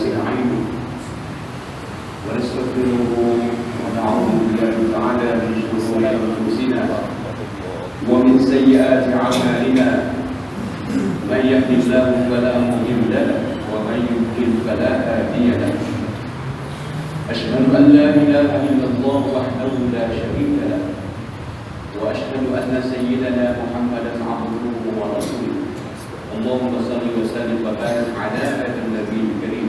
ونستعينه ونستغفره ونعوذ بالله تعالى من شرور أنفسنا ومن سيئات أعمالنا. من يهد الله فلا مضل له ومن يضلل فلا هادي له. أشهد أن لا إله إلا الله وحده لا شريك له. وأشهد أن سيدنا محمدا عبده ورسوله. اللهم صل وسلم وبارك على هذا النبي الكريم.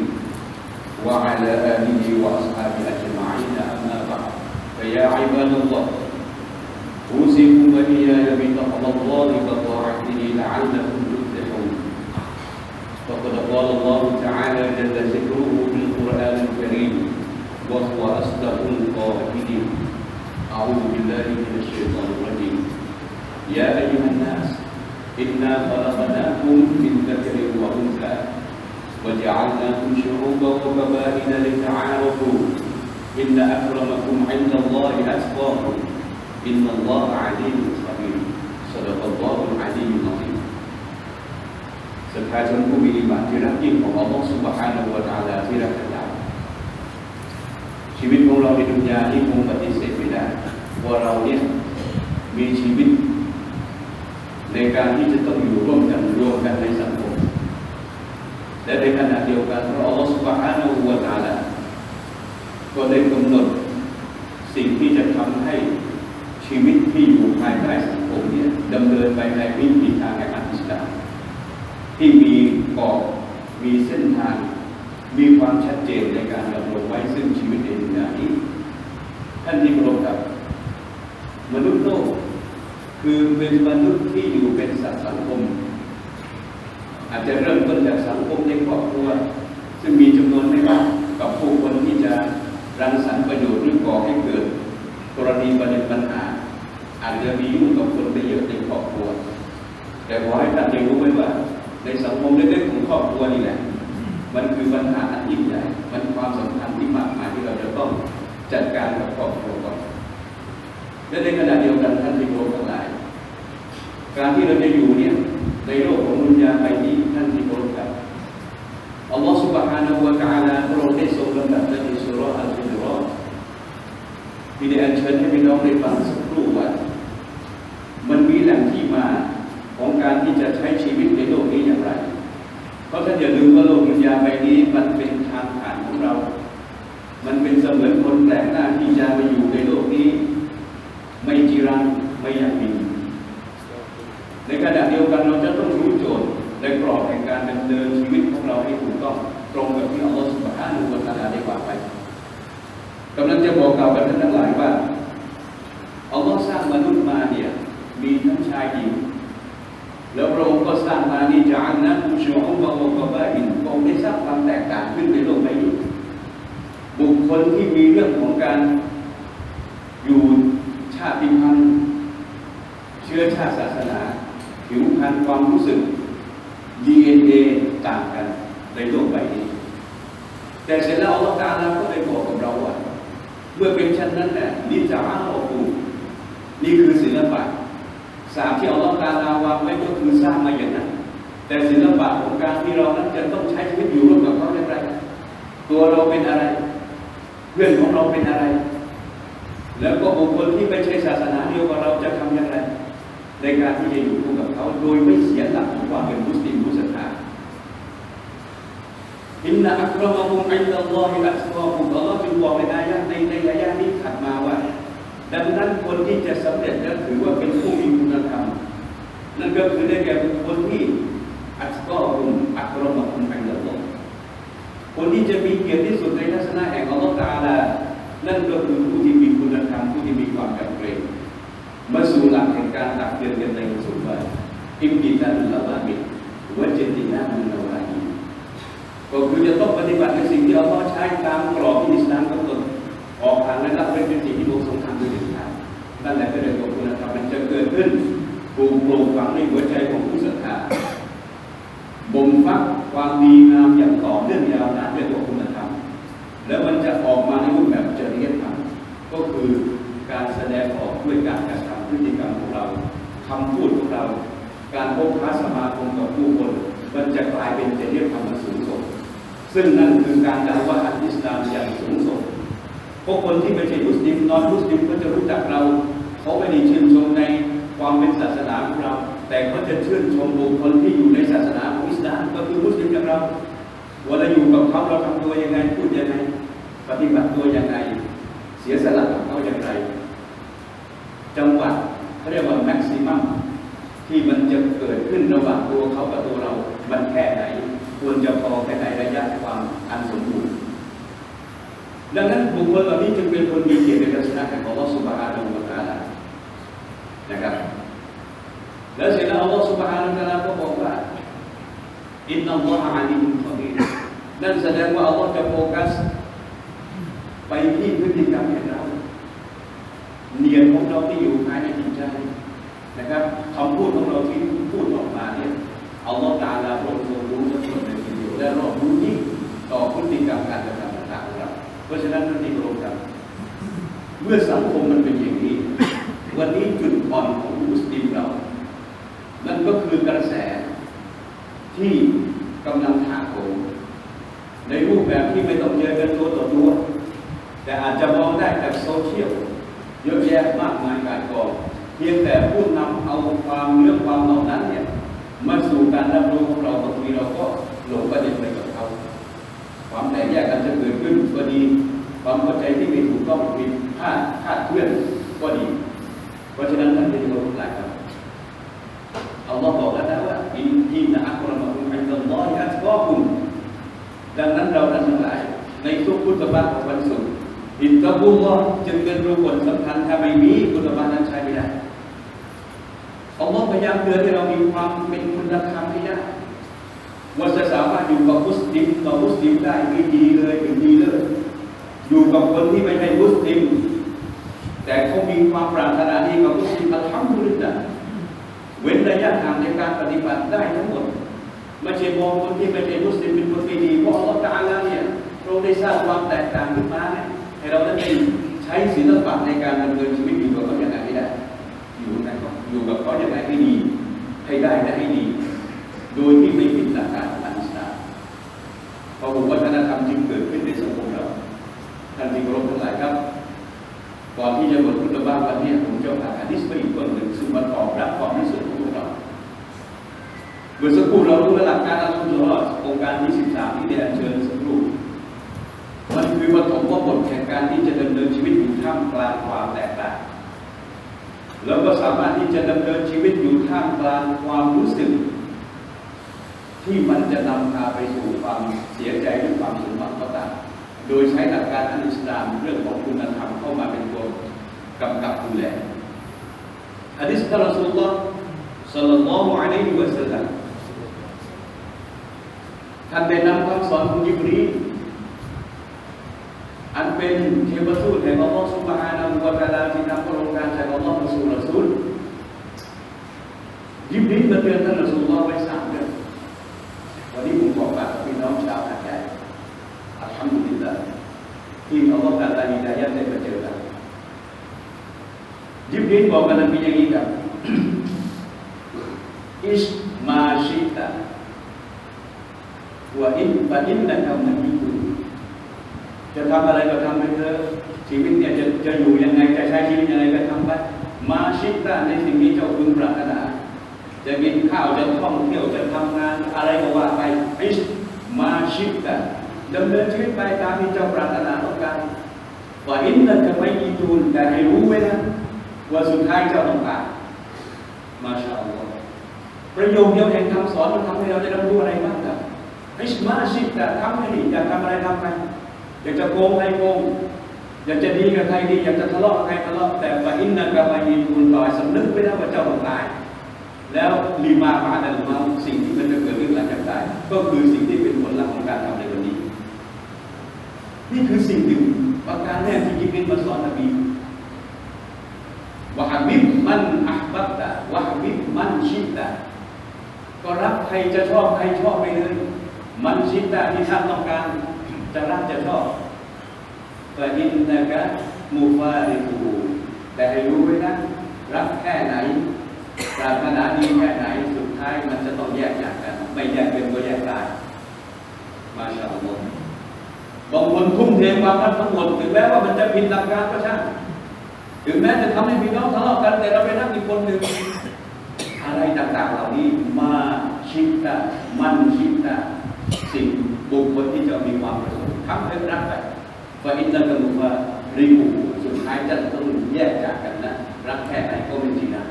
وعلى آله وأصحابه أجمعين أما بعد. فيا عباد الله اوصيكم وإياي بتقوى الله وطاعته لعلكم تفلحون. فقد قال الله تعالى جل ذكره في القرآن الكريم وهو أصدق القائلين أعوذ بالله من الشيطان الرجيم. يا أيها الناس إنا خلقناكم من ذكر وأنثى. وجعلناكم شعوبا وقبائل لتعارفوا إن أكرمكم عند الله أتقاكم إن الله عليم خبير صدق الله العلي العظيم ศรัทธาชนผู้มีอิมานที่รักยิ่งของอัลลอฮฺสุบฮานะฮูวะตะอาลาที่รักกันแล้วชีวิตของเราในดุนยานี้คงปฏิเสธไม่ได้ว่าเราเนี่ยมีชีวิต ในการที่จะต้องอยู่ร่วมกันรวมกันในสังคม และในขณะเดียวกันพระอัลลอฮฺสุบฮานะฮูวตาลาก็ได้กำหนดสิ่งที่จะทำให้ชีวิตที่อยู่ภายใต้สังคมเนี่ยดำเนินไปในวิถีทางแห่งอัลอิสลามที่มีกรอบมีเส้นทาง มีความชัดเจนในการดำรงไว้ซึ่งชีวิตในดุนยานี้ท่านที่เคารพครับ มนุษย์โลกคือเป็นมนุษย์ที่อยู่เป็นสัตว์สังคม อาจจะเริ่มต้นจากสัง มในครอบครัว ซึ่งมีจำนวนไม่มากกับผู้คนที่จะรังสรรค์ประโยชน์หรือก่อให้เกิดกรณีประเด็นปัญหา อาจจะมียุ่งกับคนไปเยอะในครอบครัว แต่ขอให้ท่านได้รู้ไว้ว่า ในสังคมเล็กๆของครอบครัวนี่แหละ มันคือปัญหาอันยิ่งใหญ่ มันความสำคัญที่มากมายที่เราจะต้องจัดการกับครอบครัวก่อนและในขณะเดียวกันท่านที่โยมทั้งหลาย การที่เราจะอยู่เนี่ย ญให้พี่น้องได้ฟังสักครู่ว่ามันมีแหล่งที่มาของการที่จะใช้ชีวิตในโลกนี้อย่างไร เพราะท่านอย่าลืมว่าโลกดุนยาใบนี้มันเป็นทางผ่านของเรา มันเป็นเสมือนคนแปลกหน้าที่จะมาอยู่ในโลกนี้ ไม่จีรังไม่อยากมีในขณะเดียวกันเราจะต้องรู้โจทย์ในกรอบแห่งการดำเนินชีวิตของเราให้ถูกต้องตรงกับที่อัลลอฮฺสุบฮานะฮูวะตะอาลาได้วางไว้กำลังจะบอกกล่าวกับท่านทั้งหลายว่า ลลอฮฺสร้างมนุษย์มาเนี่ยมีทั้งชายหญิง แล้วพระองค์ก็สร้างมานี่จะอันนะผู้ชมบางองค์ก็บ้าอินพระองค์ได้สร้างความแตกต่างขึ้นในโลกใบนี้บุคคลที่มีเรื่องของการอยู่ชาติพันธุ์เชื้อชาติศาสนา ผิวพรรณความรู้สึก DNA ต่างกันในโลกใบนี้ แต่เสร็จแล้วอัลลอฮฺตาลาก็ได้บอกกับเราว่าเมื่อเป็นเช่นนั้นเนี่ยนิจาอัลกู นี่คือศิลปะสามที่เอัลลอฮฺตาลาวางไว้ก็คือสร้างมาอย่างนั้น แต่ศิลปะของการที่เรานั้นจะต้องใช้ชีวิตอยู่ร่วมกับเขาอย่างไร ตัวเราเป็นอะไร เพื่อนของเราเป็นอะไร แล้วก็บุคคลที่ไม่ใช่ศาสนาเดียวกับเราจะทำอย่างไร ในการที่จะอยู่ร่วมกับเขาโดยไม่เสียหลักของความเป็นมุสลิมมุสลิมอินนะอัครมะฮุมอินดัลลอฮิอัตกอฮุอัลลอฮ์จึงบอกในอายะในในอายะนี้ถัดมาว่า ดังนั้นคนที่จะสำเร็จและถือว่าเป็นผู้มีคุณธรรม นั่นก็คือได้แก่คคลที่อัตกอฮุมอัครมะฮุมอินดัลลอฮ์คนที่จะมีเกียรติที่สุดในทัศนะแห่งอัลลอฮ์ตาลานั่นก็คือผู้ที่มีคุณธรรมผู้ที่มีความจำเป็นมาสู่หลักแห่งการตักเตือนกันในสุดว่าอิมติตันละวามิวะเจตินามินาวาฮีก็คือจะต้องปฏิบัติในสิ่งที่อัลลอฮ์ใช้ตามกรอบที่อิสลามกำหนดออกทางนั้นเป็นเป็นสิ่งที่ ลูกปลูกฝังในหัวใจของผู้ศรัทธาบ่มฟักความดีงามอย่างต่อเนื่องยาวนานด้วยตัวคุณธรรม แล้วมันจะออกมาในรูปแบบจริยธรรมก็คือการแสดงออกด้วยการกระทำพฤติกรรมของเราคำพูดของเรา การพบค้าสมาคมกับผู้คน มันจะกลายเป็นจริยธรรมสูงส่งซึ่งนั่นคือการดาว่าอัลอิสลามอย่างสูงส่งพวกคนที่ไม่ใช่มุสลิมนอนมุสลิมก็จะรู้จักเรา เขาไม่ได้ชื่นชมใน ความเป็นศาสนาของเรา แต่เขาจะชื่นชมบุคคลที่อยู่ในศาสนาของอิสลามก็คือมุสลิมอย่างเราเวลาอยู่กับเขาเราทำตัวยังไงพูดยังไงปฏิบัติตัวยังไงเสียสละกับเขาอย่างไร จังหวะเขาเรียกว่าแม็กซิมัมที่มันจะเกิดขึ้นระหว่างตัวเขากับตัวเรามันแค่ไหน ควรจะพอแค่ไหนระยะความอันสมบูรณ์ดังนั้นบุคคลเหล่านี้จึงเป็นคนมีเกียรติในศาสนาของอัลลอฮฺสุบฮานาอูวะตะอาลานะครับ แล้วเสร็จแล้ว อัลลอฮฺสุบฮานาอูวะตะอาลาก็บอกว่าอินนัลลอฮะอาลีมุนขบีรนั่นแสดงว่าอัลลอฮฺจะโฟกัส ไปที่พฤติกรรมของเราเนียนของเราที่อยู่ภายในจิตใจนะครับคำพูดของเราที่พูดออกมาเนี่ยเอาลอตาลาพระองค์ทรงรู้ทั้งหมดในทีเดียวและรอบรู้ยิ่งต่อพฤติกรรมการกระทำต่างๆของเราเพราะฉะนั้นท่านที่เคารพครับเมื่อสังคมมันเป็นอย่างนี้ วันนี้จุดอ่อนของ นั่นก็คือกระแสที่กำลังถาโถมในรูปแบบที่ไม่ต้องเจอกันตัวต่อตัว แต่อาจจะมองได้จากโซเชียลเยอะแยะมากมายกายกองเพียงแต่ผู้นำเอาความเรื่องความเหล่านั้นเนี่ยมาสู่การรับรู้ของเราบางทีเราก็หลงประเด็นไปกับเขาความแตกแยกกันจะเกิดขึ้นก็ดี ความเข้าใจที่ไม่ถูกต้องผิดพลาดคาดเคลื่อนก็ดี เพราะฉะนั้นท่าน บัตรของวันศุกร์อินตะบุลลอจึงเป็นรูปผลสำคัญถ้าไม่มีพุทธบัตรนั้นใช้ไม่ได้อัลลอฮ์พยายามเตือนให้เรามีความเป็นคุณธรรมให้ได้ว่าจะสามารถอยู่กับมุสลิมต่อมุสลิมได้ไม่ดีเลยไม่ดีเลย อยู่กับคนที่ไม่ใช่มุสลิม แต่เขามีความปรารถนาดีกับมุสลิมอัลฮัมดุลิลละเว้นระยะห่างในการปฏิบัติได้ทั้งหมดไม่ใช่มองคนที่ไม่ใช่มุสลิมเป็นคนไม่ดีเพราะอัลลอฮฺตะอาลาเนี่ย ระองค์ได้สร้างความแตกต่างขึ้นมาให้เราได้ใช้ศิลปะในการดำเนินชีวิตอยู่กับเขาอย่างไรให้ได้ อยู่ในเขาอยู่กับเขาอย่างไรให้ดี ให้ได้และให้ดี โดยที่ไม่ผิดหลักการของอิสลามพอบุวัฒนธรรมจึงเกิดขึ้นในสังคมเราท่านที่เคารพทั้งหลายครับก่อนที่จะหมดพุทธบ้านวันนี้ผมจะอ่านฮะดิษไปอีกคนหนึ่งซึ่งมาตอบรับความรู้สึกของพวกเราเมื่อสักครู่เรารู้หลักการอัลลอฮฺองค์การที่13ที่ได้อัญเชิญ สักครู่มันคือปฐมว่าบทแห่งการที่จะดำเนินชีวิตอยู่ท่ามกลางความแตกต่าง แล้วก็สามารถที่จะดำเนินชีวิตอยู่ท่ามกลางความรู้สึก ที่มันจะนำพาไปสู่ความเสียใจหรือความสมหวังก็ตามโดยใช้หลักการอันอิสลามเรื่องของคุณธรรมเข้ามาเป็นตัวกำกับดูแลฮะดิษท่านรอสูลลอฮ์สัลลัลลอฮุอะลัยฮิวะสัลลัมท่านได้นำคำสอนของยิบรีล อันเป็นเทวทูตแห่งอัลลอฮ์สุบฮานะฮูวะตะอาลาที่นำโครงการจากอัลลอฮ์มาสู่ละซูลยิบรีลมาเตือนท่านละซูลว่าไว้สามเรื่องวันนี้ผมบอกกับพี่น้องชาวหาดใหญ่อัลฮัมดุลิลลาห์ที่อัลลอฮ์ตะอาลาดีใจได้มาเจอกันยิบรีลบอกกับนบีอย่างนี้ครับอิสมาชิตะวะอินฟะอินนะกัมมัน จะทำอะไรก็ทำไปเถอะชีวิตเนี่ยจะจะอยู่ยังไงจะใช้ชีวิตยังไงก็ทำไปมาชิตะในสิ่งที่เจ้าพึงปรารถนา จะกินข้าวจะท่องเที่ยวจะทำงานอะไรก็ว่าไปอิชมาชิตะดำเนินชีวิตไปตามที่เจ้าปรารถนาต้องการว่าอินนัจะไม่มีตูนแต่ให้รู้ไว้นะว่าสุดท้ายเจ้าต้องการมาชาอัลลอฮ์ประโยคเดียวแห่งคำสอนมันทำให้เราได้รับรู้อะไรบ้างครับอิชมาชิตะทำให้ดีอยากทำอะไรทำไป อยากจะโกงใครโกงอยากจะดีกับใครดี อยากจะทะเลาะกับใครทะเลาะแต่ว่าอินนักะไม่มีตูนต่อยสำนึกไว้นะว่าเจ้าต้องตาย แล้วลีมามาดันมาสิ่งที่มันจะเกิดขึ้นหลังจากตายก็คือสิ่งที่เป็นผลลัพธ์ของการทำในวันนี้ นี่คือสิ่งหนึ่งประการแรกที่ยิบรินมาสอนนบีวะฮบิบมันอัพบัตตะวะฮบิบมันชิตตะก็รักใครจะชอบใครชอบไปเลย มันชิตะที่ท่านต้องการ จะรักจะชอบแต่อินนะกะมูฟาริกูแต่ให้รู้ไว้นะ รักแค่ไหนปรารถนาดีแค่ไหนสุดท้ายมันจะต้องแยกจากกันไม่แยกเป็นก็แยกตายมาชาอัลลอฮบางคนทุ่มเทความรักทั้งหมดถึงแม้ว่ามันจะผิดหลักการก็ช่างถึงแม้จะทำให้พี่น้องทะเลาะกัน แต่เราไปนั่งอีกคนหนึ่งอะไรต่างๆเหล่านี้มาชิดตะมันชิดตะสิ่งบุคคลที่จะมีความประสง ค์ทำให้รักไปฟาอินนักมุฟาริบูสุดท้ายจะต้องแยกจากกันนะ รักแค่ไหนก็ไม่จริงนะ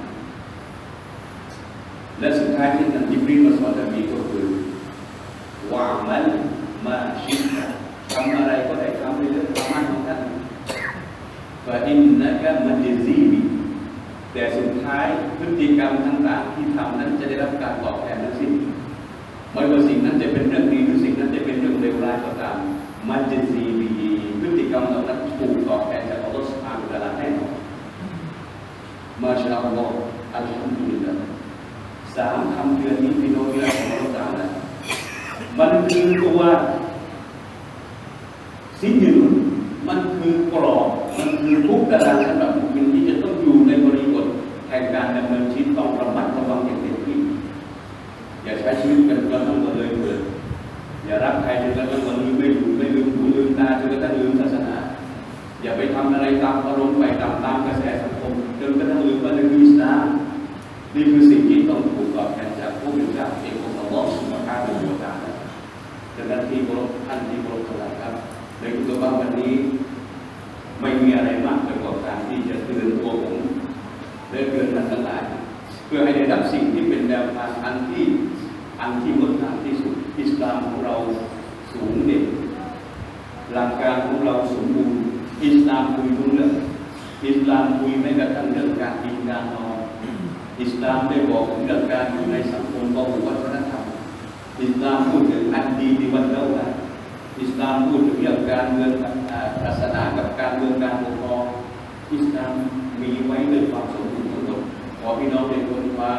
และสุดท้ายที่ท่นยิบรีมาสอนนบีก็คือวางมันมาชิดทำอะไรก็ได้ทำในเรื่องธรรมะของท่านฟาอินนะกะมันจะซีบีแต่สุดท้ายพฤติกรรมต่างๆที่ทำนั้นจะได้รับการตอบแทนทั้งสิ้นไม่ว่าสิ่งนั้นจะเป็นเรื่องดี อัลลอฮฺอัลฮัมดุลิลลาห์สามคำเตือนนี้พี่น้องเรื่องของเราต่างนะมันคือตัวสิ้นยืนมันคือกรอบมันคือทุกตารางสำหรับบุคคลที่จะต้องอยู่ในบริบทแห่งการดำเนินชีวิตต้องระมัดระวังอย่างเต็มที่อย่าใช้ชีวิตกันจนต้องมาเลยเกิดอย่ารักใครจนกระทั่งมาลืมไม่อยู่ไม่ลืมหูลืมตาจนกระทั่งลืมศาสนา อย่าไปทำอะไรตามอารมณ์ไปตามตามกระแสสังคมจนกระทั่งลืมว่าในอิสลามนี่คือสิ่งที่ต้องถูกตอบแทนจากผู้เป็นเจ้าเอกของอัลลอฮฺสุบฮานะฮูวะตะอาลาดังนั้นที่เคารพท่านที่เคารพทั้งหลายครับในคุตบะห์วันนี้ ไม่มีอะไรมากไปกว่าการที่จะเตือนตัวผมและเตือนท่านทั้งหลายเพื่อให้ได้รับสิ่งที่เป็นแนวทางอันที่อันที่งดงามที่สุดอิสลามของเราสูงเด่นหลักการของเราสมบูรณ์ ลามคุยทุกเรื่องอิสลามคุยแม้กระทั่งเรื่องการกินการนอนอิสลามได้บอกถึงเรื่องการอยู่ในสังคมของวัฒนธรรมอิสลามพูดถึงอันดีในวันเล่าได้อิสลามพูดถึงเรื่องการเมืองศาสนากับการเมืองการปกครองอิสลามมีไว้ด้วยความสมบูรณ์ทั้งหมดขอพี่น้องในคนฟ้า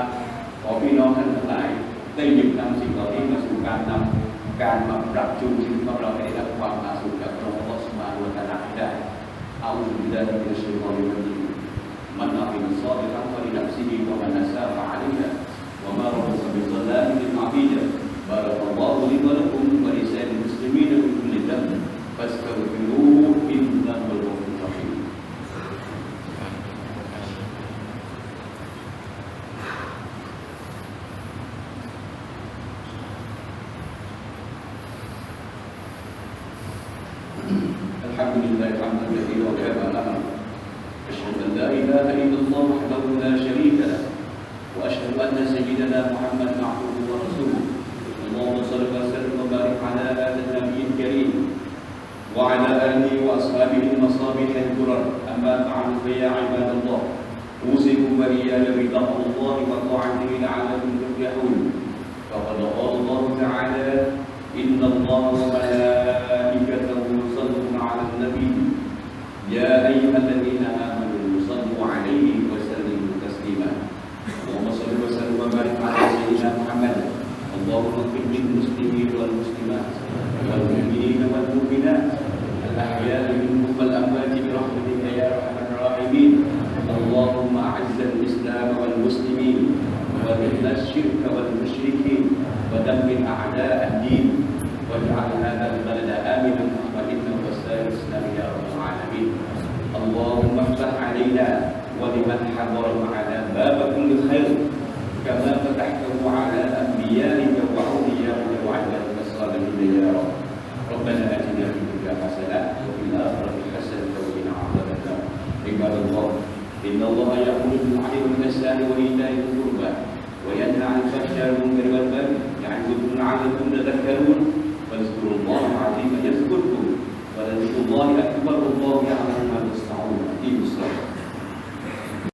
ขอพี่น้องท่านทั้งหลาย ได้หยิบนำสิ่งเหล่านี้มาสู่การนำการมาปรับจูนชีวิตของเราให้ได้รับความผาสุกจาก أعوذ بالله من الشيطان الرجيم. من أقم صالحا فلنفسه ومن أساء عليها. وما ربك بظلام عبيده بارك الله لي ولكم ولسائر المسلمين من كل ذنب. فاستغفروه إنه هو الغفور الرحيم. الحمد لله كما أمر أشهد أن لا إله إلا الله وحده لا شريك له وأشهد أن سيدنا محمدا عبده ورسوله. اللهم صل وسلم وبارك على هذا النبي الكريم وعلى آله وأصحابه المصابيح الكرر أما بعد فيا عباد الله أوصيكم وإياي بتقوى الله وطاعته لعلكم تفلحون فقد قال الله تعالى إن الله وملائكته يصلون على النبي يا أيها الذين آمنوا صلوا عليه وسلموا تسليما. اللهم صل وسلم وبارك على سيدنا محمد. اللهم اغفر للمسلمين والمسلمات والمؤمنين والمؤمنات الأحياء منهم والأموات برحمتك يا أرحم الراحمين. اللهم أعز الإسلام والمسلمين وذل الشرك والمشركين ودمر أعداء الدين حضر معنا باب كل خير كما فتحته على أنبيائك واوليائك وعبادك الصالحين يا رب. ربنا آتنا في الدنيا حسنة وفي الآخرة حسنة وقنا عذاب النار. عباد الله إن الله يأمر بالعدل والإحسان وايتاء